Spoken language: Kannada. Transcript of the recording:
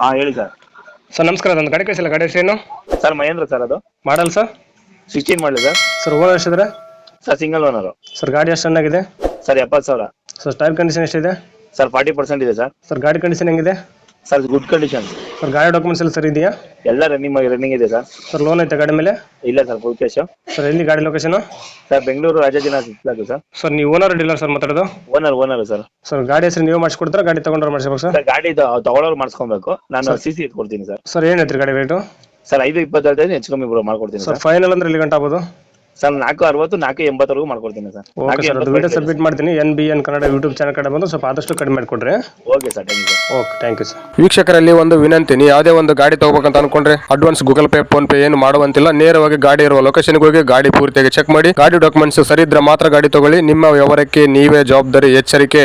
ಹಾ ಹೇಳಿ ಸರ್ ಸರ್ ನಮಸ್ಕಾರ. ಅದೊಂದು ಗಾಡಿ ಕಳಿಸಿಲ್ಲ. ಗಾಡಿ ಹೆಸರೇನು? ಸರ್ ಮಹೇಂದ್ರ ಸರ್ ಅದು. ಮಾಡಲ್ ಸರ್ ಸಿಕ್ಸ್ಟೀನ್ ಮಾಡಲಿ ಸರ್ ಸರ್ ಓನರ್ ಎಷ್ಟಿದ್ರೆ ಸರ್ ಸಿಂಗಲ್ ಓನರ್ ಸರ್ ಗಾಡಿ ಎಷ್ಟು ಚೆನ್ನಾಗಿದೆ? ಸರ್ ಎಪ್ಪತ್ತು ಸಾವಿರ. ಸರ್ ಟೈರ್ ಕಂಡೀಷನ್ ಎಷ್ಟಿದೆ? ಸರ್ ಫಾರ್ಟಿ ಪರ್ಸೆಂಟ್ ಇದೆ ಸರ್ ಸರ್ ಗಾಡಿ ಕಂಡೀಷನ್ ಹೆಂಗಿದೆ? ಸರ್ ಗುಡ್ ಕಂಡೀಷನ್ ಸರ್ ಗಾಡಿ ಡಾಕ್ಯುಮೆಂಟ್ಸ್ ಎಲ್ಲ ಸರ್ ಇದೆಯಾ? ಎಲ್ಲ ರನ್ನಿಂಗ್ ರನ್ನಿಂಗ್ ಇದೆ ಸರ್ ಸರ್ ಲೋನ್ ಐತೆ ಗಾಡಿ ಮೇಲೆ? ಇಲ್ಲ ಸರ್ ಫುಲ್ ಕ್ಯಾಶ್ ಸರ್ ಎಲ್ಲಿ ಗಾಡಿ ಲೊಕೇಶನ್ ಸರ್ ಬೆಂಗಳೂರು ರಾಜಾಜಿನ ಸರ್ ಸರ್ ನೀವು ಓನರ್ ಡೀಲರ್ ಸರ್ ಮಾತಾಡೋದು? ಓನರ್ ಓನರ್ ಸರ್ ಸರ್ ಗಾಡಿ ಹೆಸರು ನೀವು ಮಾಡಿಸ್ಕೊಡ್ತಾರ? ಗಾಡಿ ತಗೊಂಡ್ರೆ ಮಾಡಿಸ್ಬೇಕು ಸರ್ ಸರ್ ಗಾಡಿ ತಗೊಳ್ಳೋರು ಮಾಡಿಸ್ಕೊಬೇಕು. ನಾನು ಸಿ ಸಿ ಕೊಡ್ತೀನಿ ಸರ್ ಸರ್ ಏನು ಐತ್ರಿ ಗಾಡಿ ರೇಟು ಸರ್ ಐದು ಇಪ್ಪತ್ತೈದು ಹೆಚ್ಚು ಕಮ್ಮಿ ಬರೋ ಮಾಡ್ಕೊಡ್ತೀನಿ ಸರ್ ಸರ್ ಫೈನಲ್ ಅಂದ್ರೆ ಎಲ್ಲಿ ಗಂಟೆ ಆಗ್ಬೋದು? ಸರ್ ನಾಲ್ಕು ಅರವತ್ತು ನಾಲ್ಕು ಎಂಬತ್ತವರೆಗೂ ಮಾಡ್ಕೊಡ್ತೀನಿ ಸರ್. ಓಕೆ ನಾಲ್ಕು ಸರ್ ಅದು ವಿಡಿಯೋ ಸಬ್ಮಿಟ್ ಮಾಡ್ತೀನಿ. N B N Kannada YouTube channel ಕಡೆ ಬಂದು ಸ್ವಲ್ಪ ಆದಷ್ಟು ಕಡಿಮೆ ಮಾಡಿಕೊಡ್ರಿ. Okay sir thank you sir okay thank you sir ವೀಕ್ಷಕರಲ್ಲಿ ಒಂದು ವಿನಂತಿ. ನೀವು ಯಾವುದೇ ಒಂದು ಗಾಡಿ ತಗೋಬೇಕಂತ ಅನ್ಕೊಂಡ್ರೆ advance Google Pay PhonePe ಏನು ಮಾಡುವಂತಿಲ್ಲ. ನೇರವಾಗಿ ಗಾಡಿ ಇರುವ ಲೊಕೇಶನ್ ಹೋಗಿ ಗಾಡಿ ಪೂರ್ತಿಯಾಗಿ ಚೆಕ್ ಮಾಡಿ. ಗಾಡಿ ಡಾಕ್ಯುಮೆಂಟ್ಸ್ ಸರಿ ಇದ್ರೆ ಮಾತ್ರ ಗಾಡಿ ತಗೊಳ್ಳಿ. ನಿಮ್ಮ ವ್ಯವಹಾರಕ್ಕೆ ನೀವೇ ಜವಾಬ್ದಾರಿ ಎಚ್ಚರಿಕೆ.